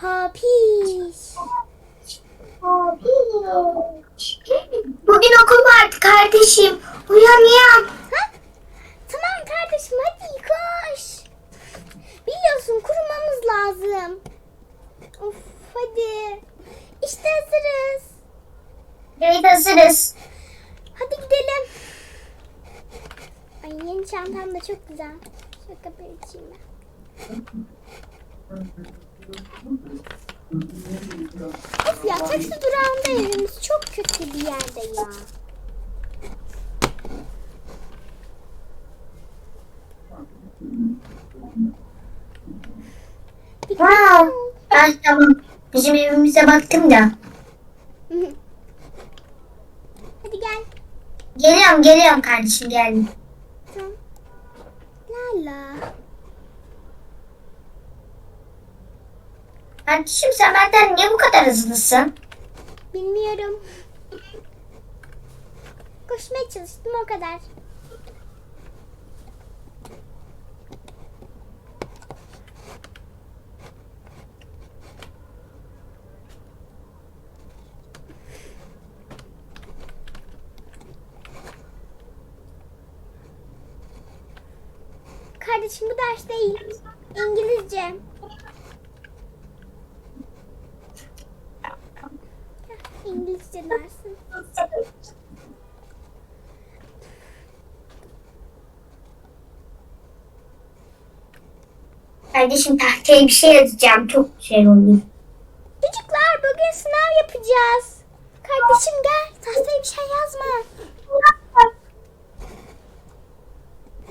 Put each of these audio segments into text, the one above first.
Papiş. Bugün okul vardı kardeşim. Uyan uyan. Ha? Tamam kardeşim hadi koş. Biliyorsun kurumamız lazım. Of hadi. İşte hazırız. Evet hazırız. Hadi gidelim. Ay yeni çantam da çok güzel. Şöyle kapıyı açayım ben. Of ya taksi durağında evimiz çok kötü bir yerde ya. Wow. Ben tamam. Bizim evimize baktım da. Hadi gel. Geliyorum geliyorum kardeşim geldim. Tamam. Lala. Kardeşim sen benden niye bu kadar hızlısın? Bilmiyorum. Koşmaya çalıştım o kadar. Kardeşim bu ders değil. İngilizce. İngilizce dersin. Kardeşim tahtaya bir şey yazacağım. Çok şey oldu. Çocuklar bugün sınav yapacağız. Kardeşim gel tahtaya bir şey yazma.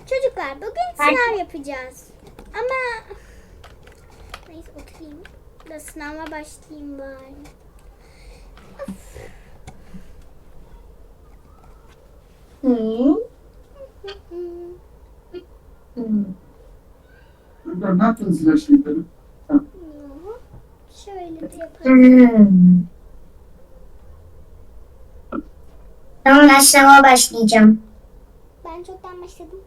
Çocuklar bugün sınav yapacağız. Ama neyse oturayım. Da sınava başlayayım bari. Çocuklar ne yaptınız ilaçlıkları? Hı. Şöyle de yapalım. Hmm. Tamam ben sınava başlayacağım. Ben çoktan başladım.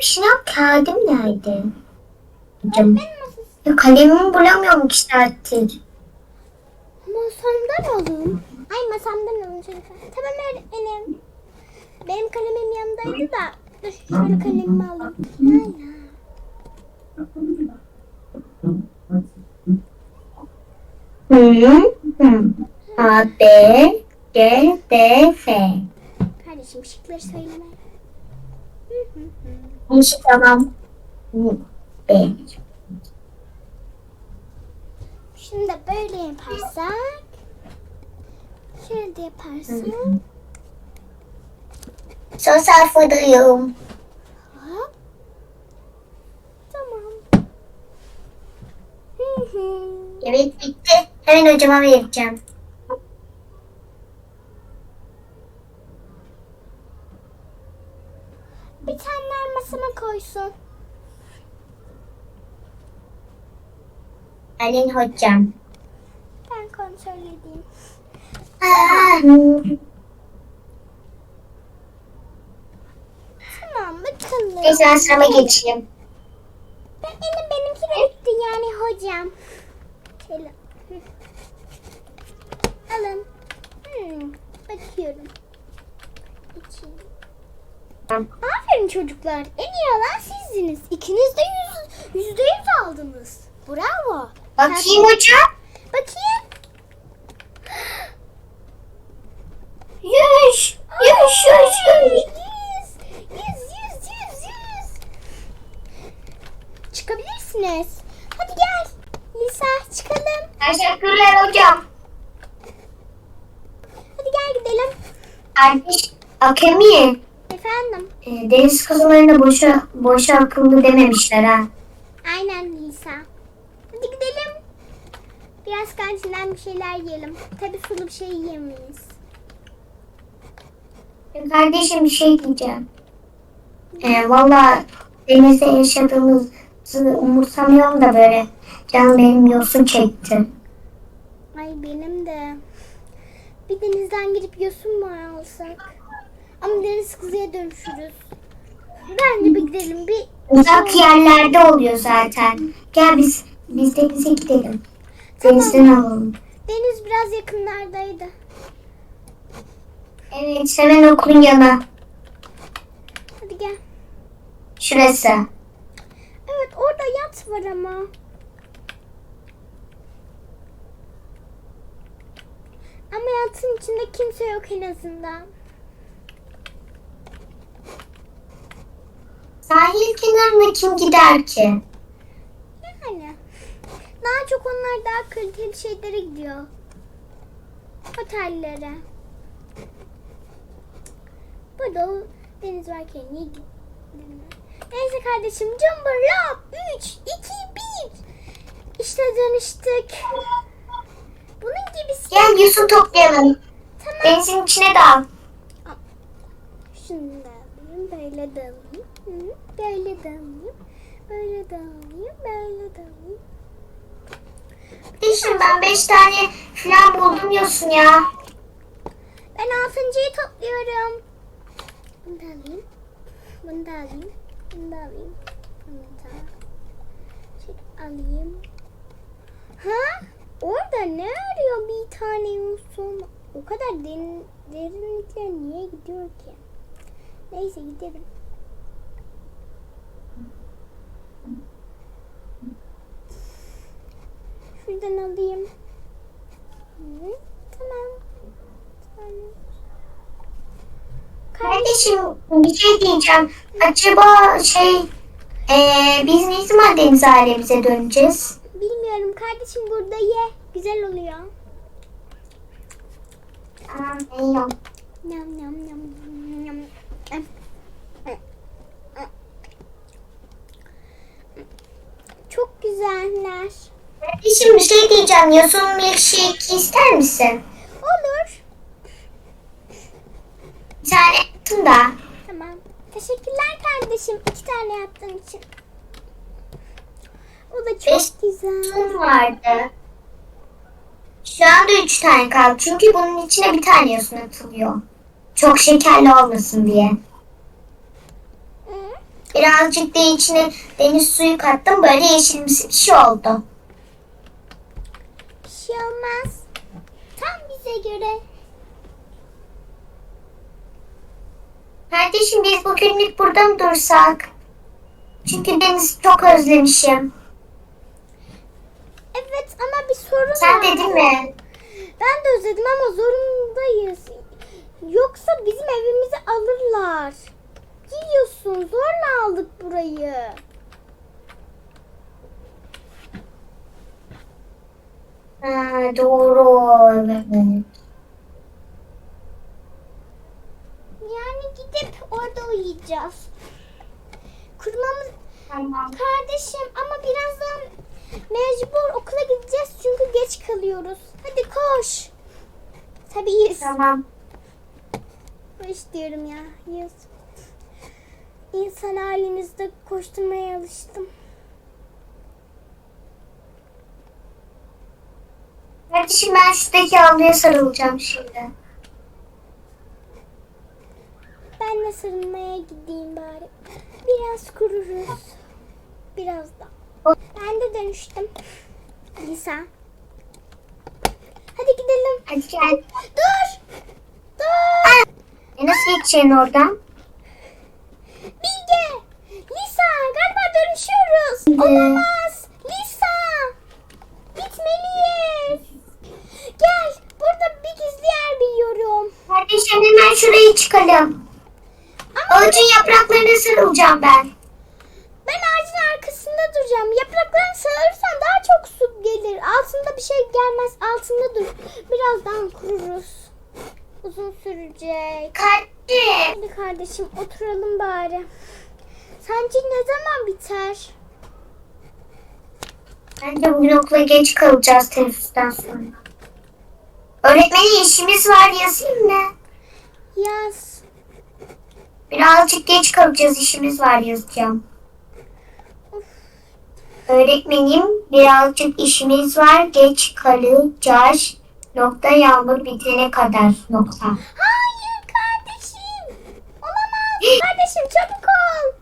Sınav kağıdım nerede? Masası. Ya kalemimi bulamıyorum iki saattir. Masamdan alın. Ay masamdan alın çocuklar. Tamam öğretmenim. Benim kalemim yanındaydı da. Dur şöyle kalemimi alayım. Hala. Hı. Hı. A, B, C, D, F. Kardeşim şıkları söyleme. Hı hı hı. Bu işi tamam. Hı. B. Şimdi böyle yaparsak. Şöyle de yaparsak. Son sayfadayım. Hop. Tamam. Hı hı. Evet bitti. Hemen hocama vereceğim. Bir tane masama koysun. Alin hocam. Ben kontrol edeyim. Tamam bakalım. Neyse ben sınava geçeyim. Benim benimki de bitti yani hocam. Şöyle. Alın. Hmm, bakıyorum. Aferin çocuklar. En iyi alan sizdiniz. İkiniz de yüz, yüzde yüz aldınız. Bravo. Bakayım hocam. Bakayım. Yüz. Yüz, yüz, yüz. Yüz. Yüz, yüz, yüz, yüz. Çıkabilirsiniz. Hadi gel. Lisa çıkalım. Teşekkürler hocam. Hadi gel gidelim. Kardeş, Akemi, Efendim. e, deniz kızlarına boşa, boşa akıllı dememişler ha. Aynen Lisa. Hadi gidelim. Biraz kantinden bir şeyler yiyelim. Tabii sulu bir şey yiyemeyiz. E, Kardeşim bir şey diyeceğim. E, Valla denizde yaşadığımız umursamıyorum da böyle. Canım benim yosun çekti. Ay benim de. Bir denizden girip yosun mu alsak? Ama deniz kızıya dönüşürüz. Bence bir gidelim. Bir Uzak yerlerde oluyor zaten. Gel biz biz denize gidelim. Denizden alalım. deniz biraz yakınlardaydı. Evet hemen okulun yanı. Hadi gel. Şurası. Evet orada yat var ama. Ama yatın içinde kimse yok en azından. Sahil kenarına kim gider ki? Yani. Daha çok onlar daha kaliteli şeylere gidiyor. Otellere. Burada deniz varken niye gidiyor? Neyse kardeşim cumburlop 3, 2, 1. İşte dönüştük. Bunun gibisi. Gel yosun toplayalım. Tamam. Denizin içine dal. Şunu da böyle. Hı, Böyle de alayım. Böyle de alayım, böyle alayım. Şimdi ben beş tane falan buldum yosun ya. Ben altıncıyı topluyorum. Bunu da alayım. Bunu da alayım. Bunu da alayım. Bunu da şey alayım. Ha? Orada ne arıyor bir tane yosun? O kadar derin, derinlikler niye gidiyor ki? Neyse gidelim. Şuradan alayım. Hı, tamam. Tamam. Kardeşim bir şey diyeceğim. Acaba şey eee, biz ne zaman deniz ailemize döneceğiz? Bilmiyorum kardeşim burada ye. Güzel oluyor. Tamam yiyorum. Yam yam. Çok güzeller. Kardeşim bir şey diyeceğim. Yosun milkshake ister misin? Olur. Bir tane yaptım da. Tamam. Teşekkürler kardeşim. iki tane yaptığın için. O da çok Beş güzel. Vardı. Şu anda üç tane kaldı. Çünkü bunun içine bir tane yosun atılıyor. Çok şekerli olmasın diye. Hı? Birazcık da içine deniz suyu kattım. Böyle yeşilimsi bir şey oldu. Şey olmaz. Tam bize göre. Kardeşim biz bugünlük burada mı dursak? Çünkü denizi çok özlemişim. Evet ama bir sorun Sen var. dedin mi? Ben de özledim ama zorundayız. Yoksa bizim evimizi alırlar. Biliyorsun zorla aldık burayı. Ha, doğru. Evet. Yani gidip orada uyuyacağız. Kurmamız Tamam. kardeşim ama birazdan mecbur okula gideceğiz çünkü geç kalıyoruz. Hadi koş. Tabii yüz. Tamam. Koş diyorum ya. Yüz. İnsan halinizde koşturmaya alıştım. Kardeşim ben şuradaki havluya sarılacağım şimdi. Ben de sarılmaya gideyim bari. Biraz kururuz. Biraz da. Ben de dönüştüm. Lisa. Hadi gidelim. Hadi gel. Dur. Dur. E nasıl geçeceksin oradan? Bilge. Lisa galiba dönüşüyoruz. Olamaz. Lisa. Gitmeliyiz. Gel. Burada bir gizli yer biliyorum. Kardeşim hemen şuraya çıkalım. Ama Ağacın yapraklarına sarılacağım ben. ben ağacın arkasında duracağım. Yapraklarını sararsan daha çok su gelir. Altında bir şey gelmez. Altında dur. Birazdan kururuz. Uzun sürecek. Kardeşim. Hadi kardeşim oturalım bari. Sence ne zaman biter? Bence bugün okula geç kalacağız teneffüsten sonra. Öğretmenin işimiz var yazayım mı? Yaz. Birazcık geç kalacağız işimiz var yazacağım. Of, Öğretmenim birazcık işimiz var. Geç kalacağız. Nokta yağmur bitene kadar. Nokta. Hayır kardeşim. Olamaz. kardeşim çabuk ol.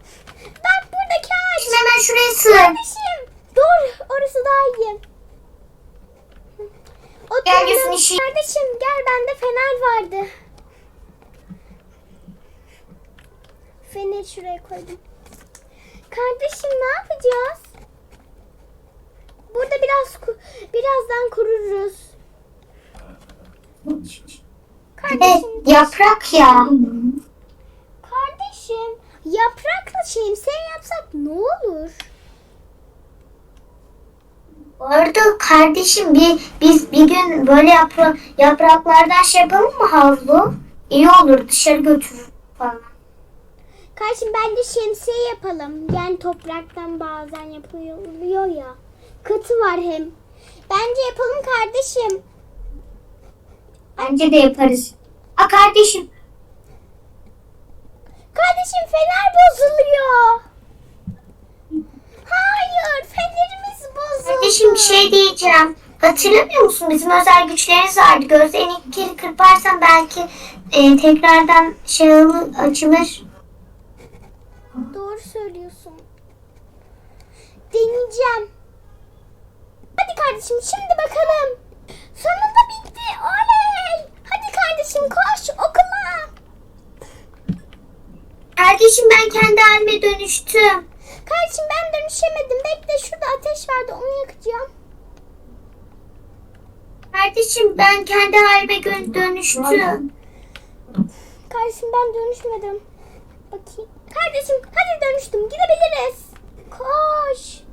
Bak buradaki ağaç. Hemen şuraya sığın. Kardeşim. Dur orası daha iyi. Gülsün, işi- Kardeşim gel bende fener vardı. Feneri şuraya koydum. Kardeşim ne yapacağız? Burada biraz birazdan kururuz. Kardeşim, yaprak ya. kardeşim yaprakla şemsiye yapsak ne olur? Bu arada kardeşim bir, biz bir gün böyle yapra, yapraklardan şey yapalım mı havlu? İyi olur dışarı götürür falan. Kardeşim bence şemsiye yapalım. Yani topraktan bazen yapılıyor ya. Katı var hem. Bence yapalım kardeşim. Bence de yaparız. A kardeşim Kardeşim fener bozuluyor. Hayır fenerimiz bozuldu. Kardeşim bir şey diyeceğim. Hatırlamıyor musun bizim özel güçlerimiz vardı. Gözlerini iki kere kırparsan belki e, tekrardan şey açılır. Doğru söylüyorsun. Deneyeceğim. Hadi kardeşim şimdi bakalım. Sonunda bitti. Oley. Hadi kardeşim koş okula. Kardeşim ben kendi halime dönüştüm. Kardeşim ben dönüşemedim. Bekle ateş vardı onu yakacağım. Kardeşim ben kendi halime dönüştüm. Kardeşim ben dönüşmedim. Bakayım. Kardeşim hadi dönüştüm. Gidebiliriz. Koş.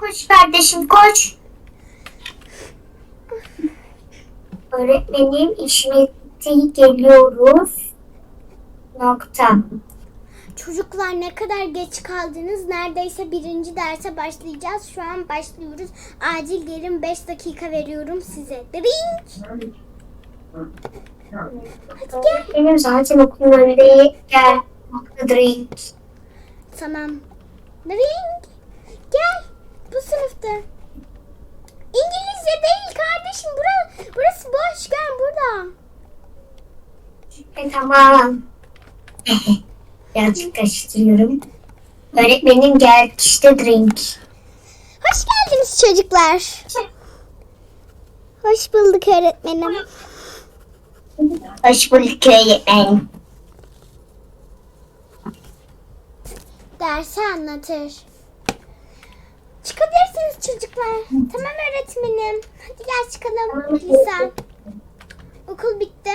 Koş kardeşim koş. Öğretmenim işimiz bitti geliyoruz. Nokta. Çocuklar ne kadar geç kaldınız. Neredeyse birinci derse başlayacağız. Şu an başlıyoruz. Acil gelin 5 dakika veriyorum size. Drink. Hadi gel. Benim zaten okulun önünde gel. Drink. Tamam. Drink. Gel. Bu sınıfta. İngilizce değil kardeşim. Burası, burası boş. Gel burada. E, tamam. Birazcık karıştırıyorum. Öğretmenim gel işte drink. Hoş geldiniz çocuklar. Hoş bulduk öğretmenim. Hoş bulduk öğretmenim. Dersi anlatır. Çıkabilirsiniz çocuklar. Tamam öğretmenim. Hadi gel çıkalım. Lisan. Okul bitti.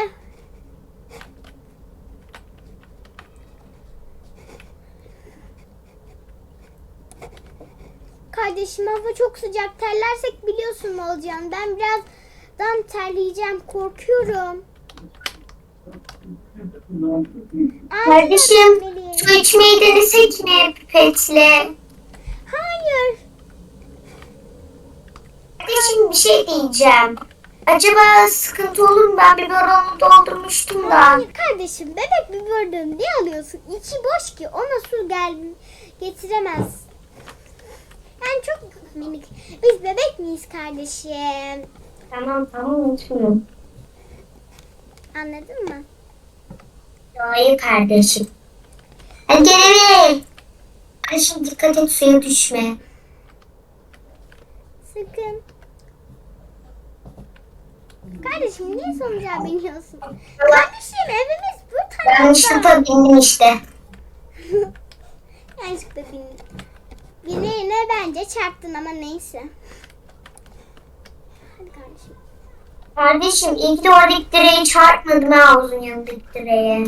Kardeşim hava çok sıcak. Terlersek biliyorsun ne olacağını. Ben birazdan terleyeceğim. Korkuyorum. Kardeşim su içmeyi denesek mi pipetle? Hayır. Kardeşim bir şey diyeceğim. Acaba sıkıntı olur mu? Ben biberonu doldurmuştum da. Hayır kardeşim bebek biberden ne alıyorsun? İçi boş ki ona su gel getiremez. Yani çok minik. Biz bebek miyiz kardeşim? Tamam tamam unutmuyorum. Anladın mı? Hayır kardeşim. Hadi gel eve. Kardeşim dikkat et suya düşme. Sakın. Kardeşim niye sonuca biniyorsun? Kardeşim evimiz bu tarafta. Yanlışlıkla bindim işte. Yanlışlıkla bindim. Yine bence çarptın ama neyse. Hadi kardeşim. Ki de oradaki direği çarpmadım ha havuzun yanındaki direğe.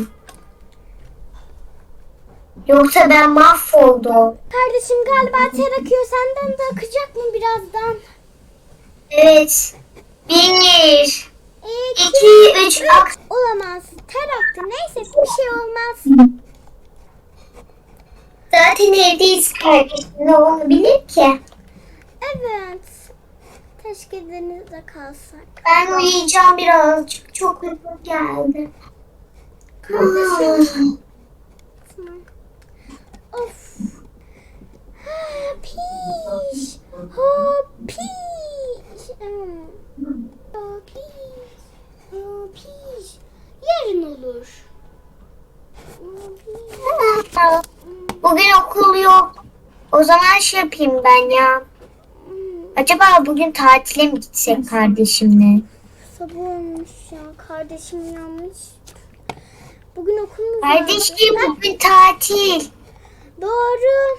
Yoksa ben mahvoldum. Kardeşim galiba ter akıyor. Senden de akacak mı birazdan? Evet. Bir, İki, iki, üç, ak. Olamaz. Ter aktı. Neyse bir şey olmaz. Zaten evdeyiz kardeşim. Ne olabilir ki? Evet. Keşke denizde kalsak. Ben uyuyacağım birazcık. Çok uykum geldi. Kardeşim. Of. Ha, piş. Ha, piş. Ha, piş. Ha, piş. Yarın olur. Bugün okul yok. O zaman şey yapayım ben ya. Acaba bugün tatile mi gitsek kardeşimle? Sabah olmuş ya. Kardeşim yanmış. Bugün okulumuz var. Kardeşim bugün tatil. Doğru.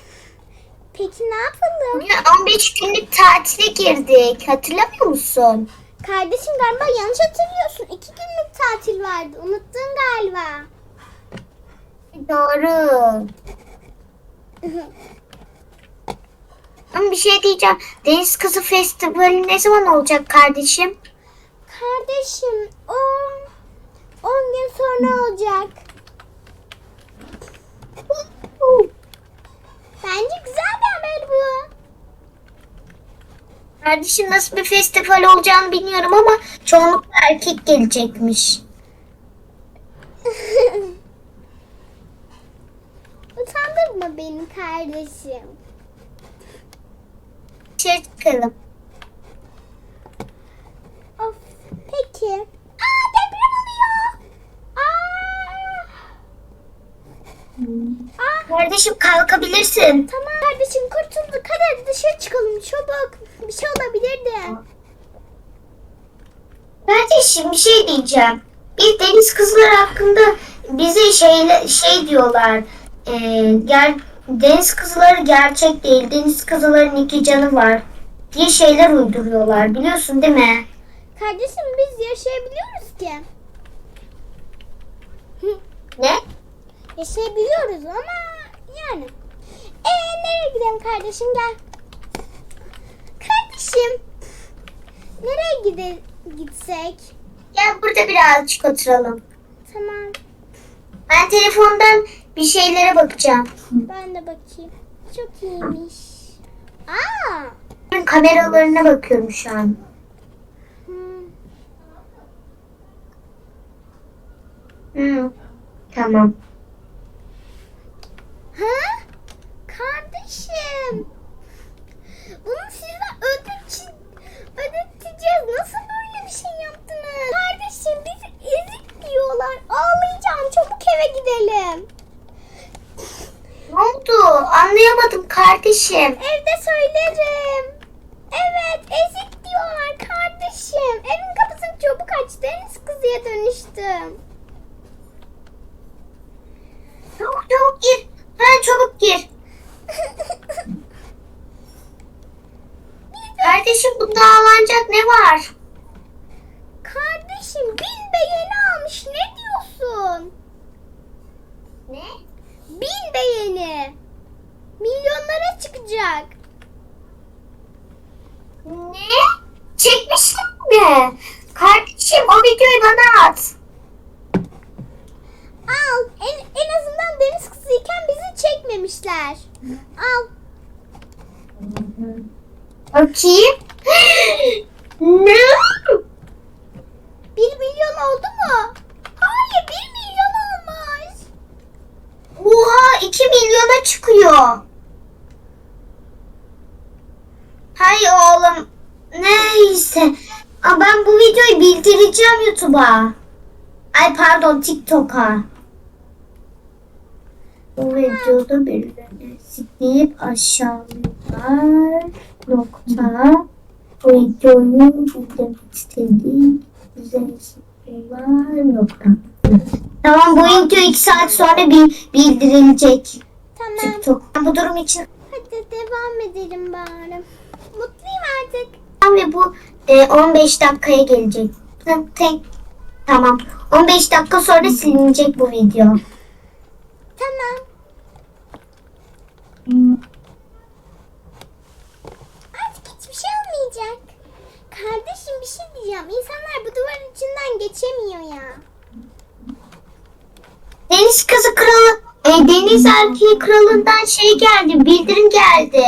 Peki ne yapalım? Bugün 15 günlük tatile girdik. Hatırlamıyor musun? Kardeşim galiba yanlış hatırlıyorsun. İki günlük tatil vardı. Unuttun galiba. Doğru. Ama bir şey diyeceğim. Deniz Kızı Festivali ne zaman olacak kardeşim? Kardeşim o 10 gün sonra olacak. Bence güzel bir haber bu. Kardeşim nasıl bir festival olacağını bilmiyorum ama çoğunlukla erkek gelecekmiş. Utandırma beni kardeşim. Dışarı çıkalım. Of peki. Aa deprem oluyor. Aa. Aa. Kardeşim kalkabilirsin. Tamam kardeşim kurtulduk. Hadi, dışarı çıkalım çabuk. Bir şey olabilirdi. Kardeşim bir şey diyeceğim. Bir deniz kızları hakkında bize şeyle şey diyorlar. Ee, ger, deniz kızları gerçek değil. Deniz kızların iki canı var diye şeyler uyduruyorlar. Biliyorsun değil mi? Kardeşim biz yaşayabiliyoruz ki. Ne? Yaşayabiliyoruz ama yani. Ee nereye gidelim kardeşim gel. Kardeşim. Nereye gide gitsek? Gel burada birazcık oturalım. Tamam. Ben telefondan bir şeylere bakacağım. Ben de bakayım. Çok iyiymiş. Aa. Ben kameralarına bakıyorum şu an. Hmm. Hı. Tamam. Ha? Kardeşim. Bunu size ödeteceğiz. Ödeteceğiz. Nasıl böyle bir şey yaptınız? Kardeşim bizi ezik diyorlar. Ağlayacağım. Çabuk eve gidelim. Ne oldu? Anlayamadım kardeşim. Evde söylerim. Evet ezik diyorlar kardeşim. Evin kapısını çabuk aç. Deniz kızıya dönüştüm. Çabuk çabuk gir. Ha çabuk gir. Kardeşim bunda ağlanacak ne var? kardeşim bin beğeni almış. Ne diyorsun? Ne? Bin beğeni. Milyonlara çıkacak. Ne? Çekmişler mi? Kardeşim o videoyu bana at. Al. En, en azından deniz kızıyken bizi çekmemişler. Al. Bakayım. ne? Bir milyon oldu mu? Hayır bir milyon olmuş. Oha 2 milyona çıkıyor. Hay oğlum. Neyse. Ama ben bu videoyu bildireceğim YouTube'a. Ay pardon TikTok'a. Bu videoda birilerini sikleyip aşağılar nokta bu videoyu bildirmek istedik. Güzel nokta. Tamam bu video 2 saat sonra bir bildirilecek. Tamam. TikTok. Bu durum için Hadi devam edelim bari. Mutluyum artık. Ve bu e, 15 dakikaya gelecek. Tek. Tamam. 15 dakika sonra silinecek bu video. Tamam. Artık hiçbir şey olmayacak. Kardeşim bir şey diyeceğim. İnsanlar bu duvarın içinden geçemiyor ya. Deniz kızı kralı, e, deniz erkeği kralından şey geldi, bildirim geldi.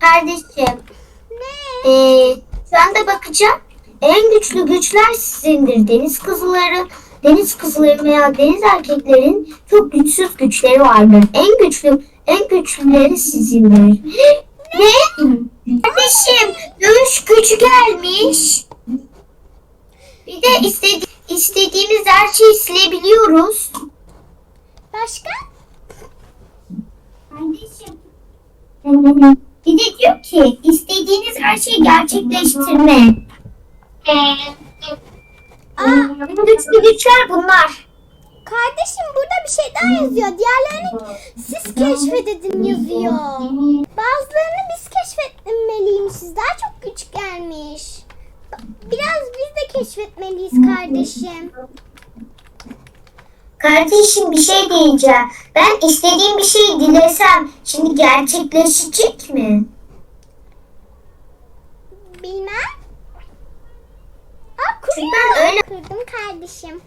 Kardeşim, Ne? e, şu anda bakacağım. En güçlü güçler sizindir. Deniz kızları deniz kızları veya deniz erkeklerin çok güçsüz güçleri vardır. En güçlü en güçlüleri sizindir. ne? Kardeşim dövüş gücü gelmiş. Bir de istedi istediğimiz her şeyi silebiliyoruz. Başka? Kardeşim. Bir de diyor ki istediğiniz her şeyi gerçekleştirme. Aa, Güçlü güçler bunlar. kardeşim burada bir şey daha yazıyor. Diğerlerini siz keşfedin yazıyor. Bazılarını biz keşfetmeliymişiz. Daha çok güç gelmiş. Biraz biz de keşfetmeliyiz kardeşim. Kardeşim bir şey diyeceğim. Ben istediğim bir şeyi dilesem şimdi gerçekleşecek mi? Bilmem. Aa ben öyle kırdım kardeşim.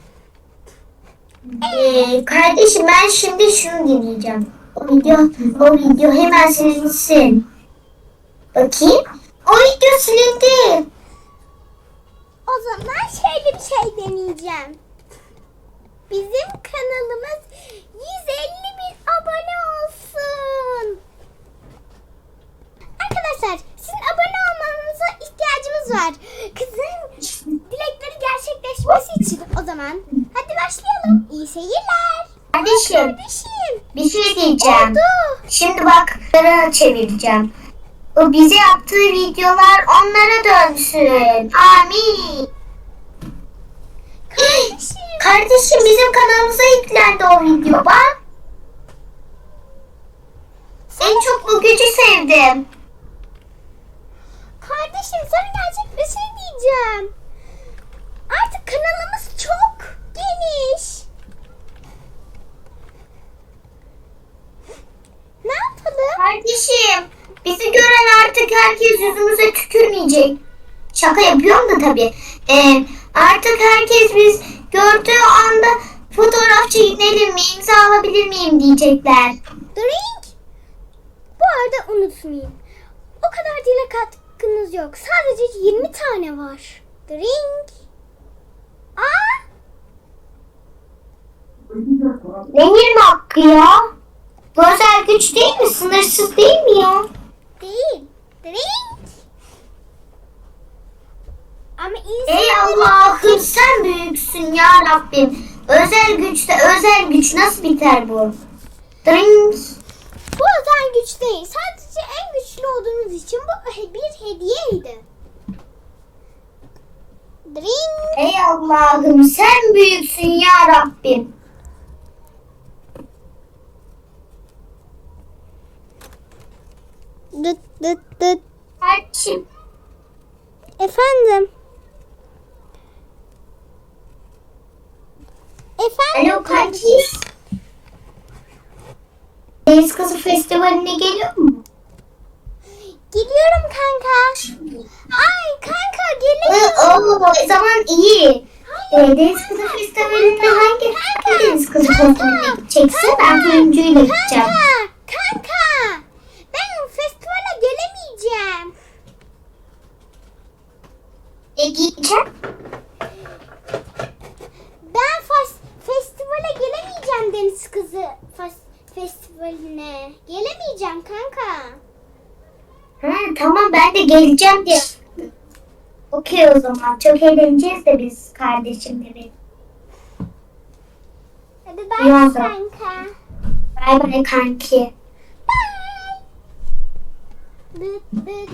Ee, kardeşim ben şimdi şunu dinleyeceğim. O video, o video hemen silinsin. Bakayım. O video silindi. O zaman şöyle bir şey deneyeceğim. Bizim kanalımız 150 bin abone olsun. Arkadaşlar sizin abone olmanıza ihtiyacımız var. Kızın dilekleri gerçekleşmesi için o zaman hadi başlayalım. İyi seyirler. Kardeşim Kardeşim. bir şey diyeceğim. Oldu. Şimdi bak onlara çevireceğim. O bize yaptığı videolar onlara dönsün. Amin. Kardeşim. Bizim kanalımıza yüklendi o video bak. En çok bu gücü sevdim. Kardeşim sana gerçek bir şey diyeceğim. Artık kanalımız çok geniş. Ne yapalım? Kardeşim bizi gören artık herkes yüzümüze tükürmeyecek. Şaka yapıyorum da tabii. Ee, artık herkes biz gördüğü anda fotoğraf çekinelim mi, imza alabilir miyim diyecekler. Drink. Bu arada unutmayın. O kadar dilek hakkınız yok. Sadece 20 tane var. Drink. Aa, Ne 20 hakkı ya? Bu özel güç değil mi? Sınırsız değil mi ya? değil. Drink. Ama insan... Ey Allah'ım sen büyüksün ya Rabbim. Özel güçte özel güç nasıl biter bu? Drink. Bu özel güç değil. Sadece en güçlü olduğunuz için bu bir hediyeydi. Drink. Ey Allah'ım sen büyüksün ya Rabbim. Dıt dıt dıt. Kardeşim Efendim. Efendim. Alo kanki. Deniz Kızı Festivali'ne geliyor mu? Gidiyorum kanka. Ay kanka geliyorum. Oo, o zaman iyi. Ee, Deniz Kızı Festivali'nde hangi, hangi Deniz Kızı Festivali'ne gideceksin? Ben turuncuyla gideceğim. Kanka. Kanka. Ben festivale gelemeyeceğim. E gideceğim. Ben fas- festivale gelemeyeceğim Deniz Kızı fas- festivaline. Gelemeyeceğim kanka. Ha, tamam ben de geleceğim diye. Okey o zaman. Çok eğleneceğiz de biz kardeşimle benim. Hadi İyi bay oldu. kanka. Bay bay kanki. Dıt dıt.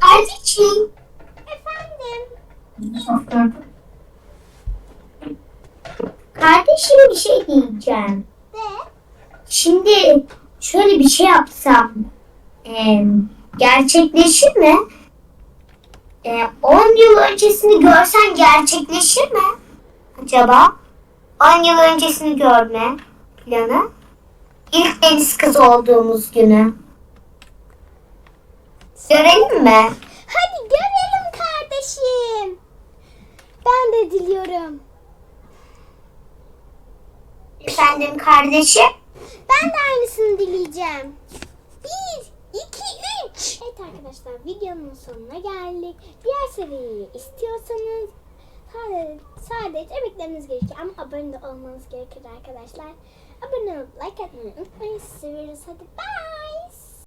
Kardeşim. Efendim. Kardeşim bir şey diyeceğim. De. Şimdi şöyle bir şey yapsam eee, gerçekleşir mi? Eee, 10 yıl öncesini görsen gerçekleşir mi? Acaba? 10 yıl öncesini görme planı. İlk deniz kızı olduğumuz günü. Görelim mi? Hadi görelim kardeşim. Ben de diliyorum. Efendim kardeşim? Ben de aynısını dileyeceğim. Bir, iki, üç. Evet arkadaşlar videonun sonuna geldik. Diğer seriyi istiyorsanız Sadece, sadece emekleriniz gerekiyor ama abone de olmanız gerekir arkadaşlar. Abone olup like atmayı unutmayın. Seviyoruz. Hadi bye.